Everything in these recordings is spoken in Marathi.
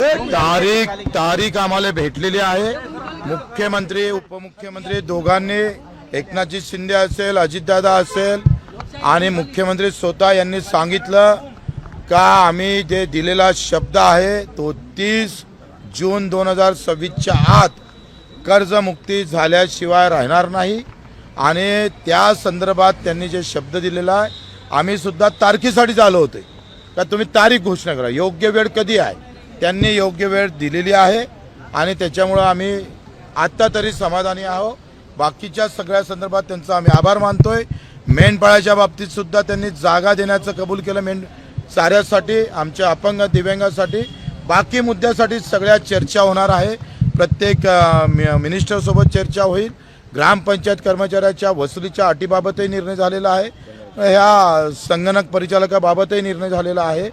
तारीख तारीख आम्हाला भेटलेली आहे. मुख्यमंत्री उपमुख्यमंत्री दोघांनी एकनाथजी शिंदे असेल अजितदादा असेल आणि मुख्यमंत्री स्वतः यांनी सांगितलं का आम्ही जे दिलेला शब्द आहे तो तीस जून दोन हजार सव्वीसच्या आत कर्जमुक्ती झाल्याशिवाय राहणार नाही. आणि त्या संदर्भात त्यांनी जे शब्द दिलेला आहे आम्ही सुद्धा झालो आलो होते. का तुम्ही तारीख घोषणा करा. योग्य वेळ कधी आहे? त्यांनी योग्य वेळ दिलेली आहे आणि त्याच्यामुळं आम्ही आत्ता तरी समाधानी आहोत. बाकीच्या सगळ्या संदर्भात त्यांचा आम्ही आभार मानतोय. मेंढपाळाच्या बाबतीत सुद्धा त्यांनी जागा देण्याचं कबूल केलं. मेंढ साऱ्यासाठी आमच्या अपंग दिव्यांगासाठी. बाकी मुद्द्यासाठी सगळ्या चर्चा होणार आहे. प्रत्येक मि- मिनिस्टरसोबत चर्चा होईल. ग्रामपंचायत कर्मचाऱ्याच्या वसुलीच्या अटीबाबतही निर्णय झालेला आहे. ह्या संगणक परिचालकाबाबतही निर्णय झालेला आहे.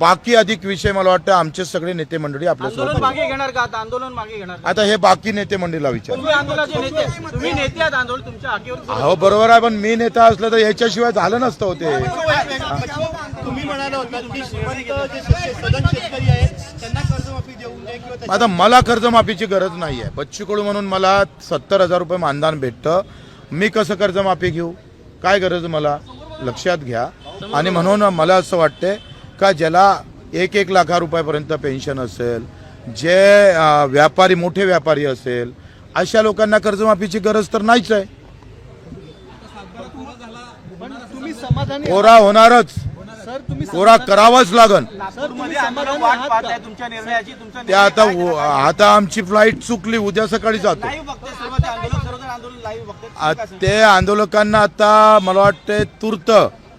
बाकी अधिक विषय मला वाटतं आमचे सगळे नेते मंडळी आपल्यासोबत आंदोलन बोलतील. मागे घेणार का आता? आंदोलन मागे घेणार का? आता हे बाकी नेते मंडळीला विचार. तुम्ही आंदोलनाचे नेते तुम्ही नेते आहात आंदोलन तुमच्या हाकेवर अहो बरोबर आहे पण मी नेता असलं तर याच्याशिवाय झालं नसतं होते. तुम्ही म्हणाला होता की श्रीमंत जे शेतकरी सदन शेतकरी आहेत त्यांना कर्जमाफी देऊ नये किंवा त्याची आता मला कर्जमाफीची गरज नाही आहे. बच्चू कडू म्हणून मला सत्तर हजार रुपये मानधन भेटतं. मी कसं कर्जमाफी घेऊ? काय गरज मला? लक्षात घ्या. आणि म्हणून मला असं वाटते का ज्याला एक एक लाखा रुपयापर्यंत पेन्शन असेल जे व्यापारी मोठे व्यापारी असेल अशा लोकांना कर्जमाफीची गरज तर नाहीच आहे. पण तुम्ही समाधानी कोरा होणारच. सर तुम्ही कोरा करावाच लागन. नागपूरमध्ये आंदोलन वाट पाहत आहे तुमच्या निर्णयाची तुमचा ते आता आता आमची फ्लाईट चुकली उद्या सकाळी जातो. ते आंदोलकांना आता मला वाटते तूर्त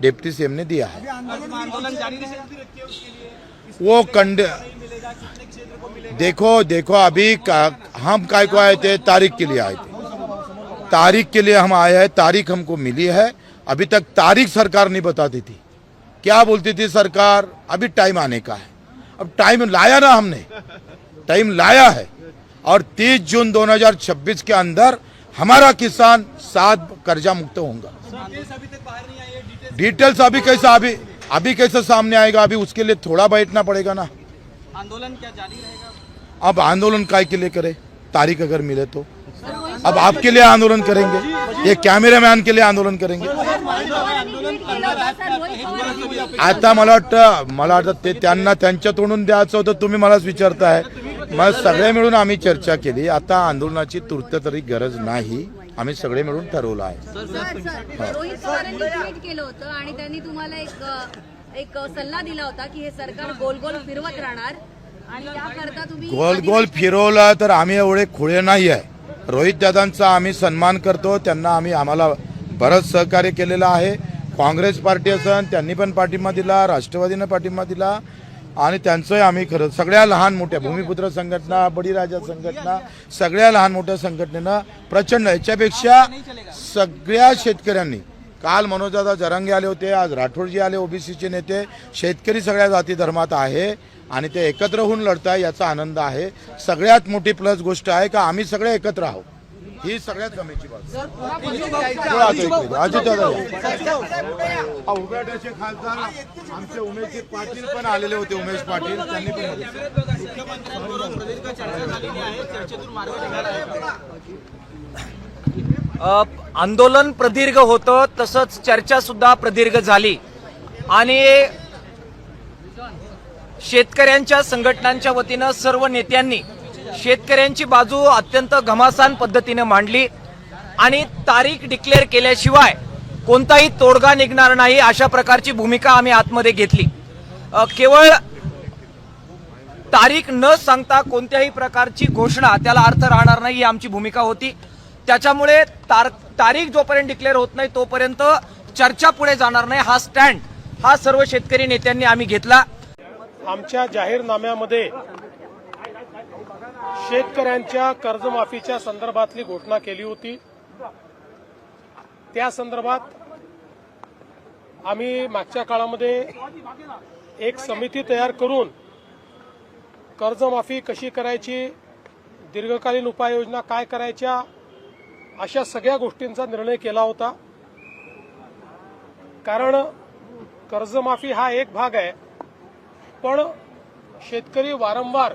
डिप्टी सीएम ने दिया है। आंदोलन जारी रहेगा वो कंड देखो देखो अभी का, हम काय को आए थे तारीख के लिए आए थे। तारीख के लिए हम आए हैं तारीख हमको मिली है। अभी तक तारीख सरकार नहीं बताती थी। क्या बोलती थी सरकार? अभी टाइम आने का है। अब टाइम लाया ना हमने। टाइम लाया है। और 30 जून 2026 के अंदर हमारा किसान सात कर्जा मुक्त होगा। डिटेल्स अभी कैसा अभी अभी कैसे सामने आएगा? अभी उसके लिए थोड़ा बैठना पड़ेगा ना। आंदोलन क्या जारी रहेगा? अब आंदोलन काय के लिए करे? तारीख अगर मिले तो। अब आपके लिए आंदोलन करेंगे। ये कैमरा मैन के लिए आंदोलन करेंगे। आता मला वाटतं मला वाटतं ते त्यांना त्यांच्या तोंडून द्यायचं होतं तुम्ही मलाच विचारताय. मग सगळे मिळून आम्ही चर्चा केली. आता आंदोलनाची तूर्त तरी गरज नाही. आम्ही सगळे मिळून ठरवलं आहे. सर सर रोहित पवारांनी ट्विट केलं होतं आणि त्यांनी तुम्हाला एक एक सल्ला दिला होता की हे सरकार गोल गोल फिरवत राहणार आणि त्याकरता तुम्ही गोल गोल फिरवला तर आम्ही एवढे खुळे नाही आहे रोहित दादांचा आम्ही सन्मान करतो त्यांना आम्ही आम्हाला बरंच सहकार्य केलेलं आहे. काँग्रेस पार्टी असन त्यांनी पण पाठिंबा दिला राष्ट्रवादीनं पाठिंबा दिला. आणि त्यांचंही आम्ही खरं सगळ्या लहान मोठ्या भूमिपुत्र संघटना बळीराजा संघटना सगळ्या लहान मोठ्या संघटनेनं प्रचंड याच्यापेक्षा सगळ्या शेतकऱ्यांनी काल मनोजदादा जरांगे आले होते आज राठोडजी आले ओबीसीचे नेते शेतकरी सगळ्या जाती धर्मात आहे आणि ते एकत्र होऊन लढताय याचा आनंद आहे. सगळ्यात मोठी प्लस गोष्ट आहे का आम्ही सगळे एकत्र आहोत. ही सगळ्यात आता इकडे. अजितदादा खासदार आमचे उमेश पाटील पण आलेले होते उमेश पाटील. त्यांनी पण मुख्यमंत्र्यांबरोबर प्रदीर्घ चर्चा झालेली आहे चर्चेतून मार्ग निघाला आहे का? अ, आंदोलन प्रदीर्घ होतं तसंच चर्चा सुद्धा प्रदीर्घ झाली. आणि शेतकऱ्यांच्या संघटनांच्या वतीनं सर्व नेत्यांनी शेतकऱ्यांची बाजू अत्यंत घमासान पद्धतीने मांडली आणि तारीख डिक्लेअर केल्याशिवाय कोणताही तोडगा निघणार नाही अशा प्रकारची भूमिका आम्ही आतमध्ये घेतली. केवळ तारीख न सांगता कोणत्याही प्रकारची घोषणा त्याला अर्थ राहणार नाही ही आमची भूमिका होती. त्याच्यामुळे तार तारीख जोपर्यंत डिक्लेअर होत नाही तोपर्यंत चर्चा पुढे जाणार नाही. हा स्टँड हा सर्व शेतकरी नेत्यांनी आम्ही घेतला. आमच्या जाहीरनाम्यामध्ये शेतकऱ्यांच्या कर्जमाफीच्या संदर्भातली घोषणा केली होती. त्या संदर्भात आम्ही मागच्या काळामध्ये एक समिती तयार करून कर्जमाफी कशी करायची दीर्घकालीन उपाययोजना काय करायच्या अशा सगळ्या गोष्टींचा निर्णय केला होता. कारण कर्जमाफी हा एक भाग आहे पण शेतकरी वारंवार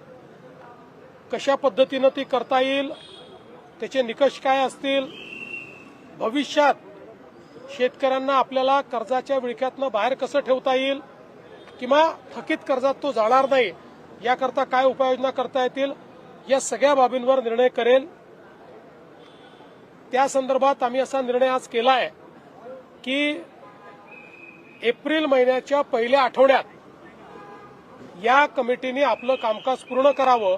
कशा पद्धतीनं ती करता येईल त्याचे निकष काय असतील भविष्यात शेतकऱ्यांना आपल्याला कर्जाच्या विळख्यातनं बाहेर कसं ठेवता येईल किंवा थकीत कर्जात तो जाणार नाही याकरता काय उपाययोजना करता येतील या सगळ्या बाबींवर निर्णय करेल. त्या संदर्भात आम्ही असा निर्णय आज केला आहे की एप्रिल महिन्याच्या पहिल्या आठवड्यात या कमिटीने आपलं कामकाज पूर्ण करावं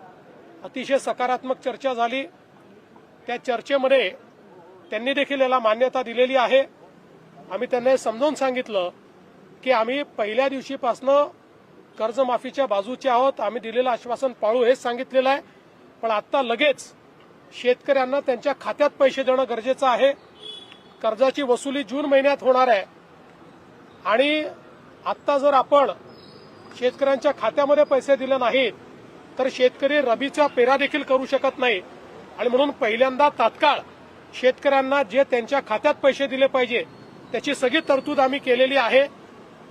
अतिशय सकारात्मक चर्चा झाली. त्या चर्चेमध्ये त्यांनी देखील याला मान्यता दिलेली आहे. आम्ही त्यांना समजावून सांगितलं की आम्ही पहिल्या दिवशीपासनं कर्जमाफीच्या बाजूचे आहोत. आम्ही दिलेलं आश्वासन पाळू हेच सांगितलेलं आहे. पण आता लगेच शेतकऱ्यांना त्यांच्या खात्यात पैसे देणं गरजेचं आहे. कर्जाची वसुली जून महिन्यात होणार आहे. आणि आत्ता जर आपण शेतकऱ्यांच्या खात्यामध्ये पैसे दिले नाहीत तर शेतकरी रबीचा पेरा देखील करू शकत नाही. आणि म्हणून पहिल्यांदा तात्काळ शेतकऱ्यांना जे त्यांच्या खात्यात पैसे दिले पाहिजे त्याची सगळी तरतूद आम्ही केलेली आहे.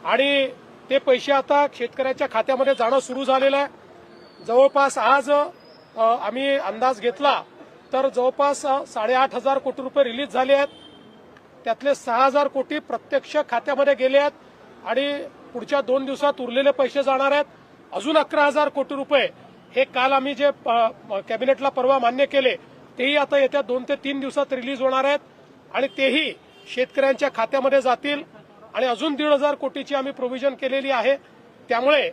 आणि ते पैसे आता शेतकऱ्याच्या खात्यामध्ये जाणं सुरू झालेलं आहे. जवळपास आज आम्ही अंदाज घेतला तर जवळपास साडेआठ हजार कोटी रुपये रिलीज झाले आहेत. त्यातले सहा हजार कोटी प्रत्यक्ष खात्यामध्ये गेले आहेत आणि पुढच्या दोन दिवसात उरलेले पैसे जाणार आहेत. अजून अकरा हजार कोटी रुपये हे काल आम्ही जे कॅबिनेटला परवा मान्य केले तेही आता येत्या दोन ते तीन दिवसात रिलीज होणार आहेत आणि तेही शेतकऱ्यांच्या खात्यामध्ये जातील आणि अजून दीड हजार कोटीची आम्ही प्रोव्हिजन केलेली आहे. त्यामुळे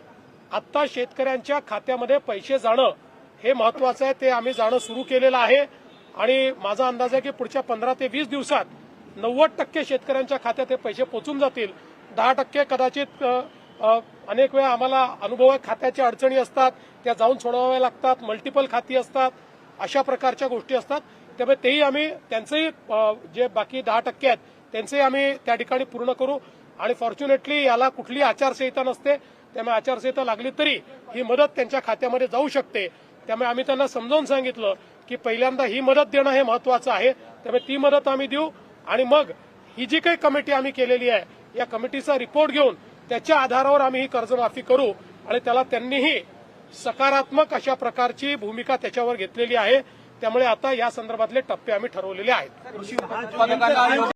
आत्ता शेतकऱ्यांच्या खात्यामध्ये पैसे जाणं हे महत्वाचं आहे. ते आम्ही जाणं सुरू केलेलं आहे. आणि माझा अंदाज आहे की पुढच्या पंधरा ते वीस दिवसात नव्वद टक्के शेतकऱ्यांच्या खात्यात हे पैसे पोचून जातील. दहा टक्के कदाचित अनेक वेळा आम्हाला अनुभव खात्याच्या अडचणी असतात त्या जाऊन सोडवाव्या लागतात मल्टिपल खाती असतात अशा प्रकारच्या गोष्टी असतात. त्यामुळे तेही आम्ही त्यांचंही जे बाकी दहा टक्के आहेत त्यांचंही आम्ही त्या ठिकाणी पूर्ण करू. आणि फॉर्च्युनेटली याला कुठली आचारसंहिता नसते. त्यामुळे आचारसंहिता लागली तरी ही मदत त्यांच्या खात्यामध्ये जाऊ शकते. त्यामुळे आम्ही त्यांना समजावून सांगितलं की पहिल्यांदा ही मदत देणं हे महत्वाचं आहे. त्यामुळे ती मदत आम्ही देऊ. आणि मग ही जी काही कमिटी आम्ही केलेली आहे या कमिटीचा रिपोर्ट घेऊन त्याच्या आधारावर आम्ही ही कर्जमाफी करू. आणि त्याला त्यांनीही सकारात्मक अशा प्रकारची भूमिका त्याच्यावर घेतलेली आहे. त्यामुळे आता या संदर्भातले टप्पे आम्ही ठरवलेले आहेत.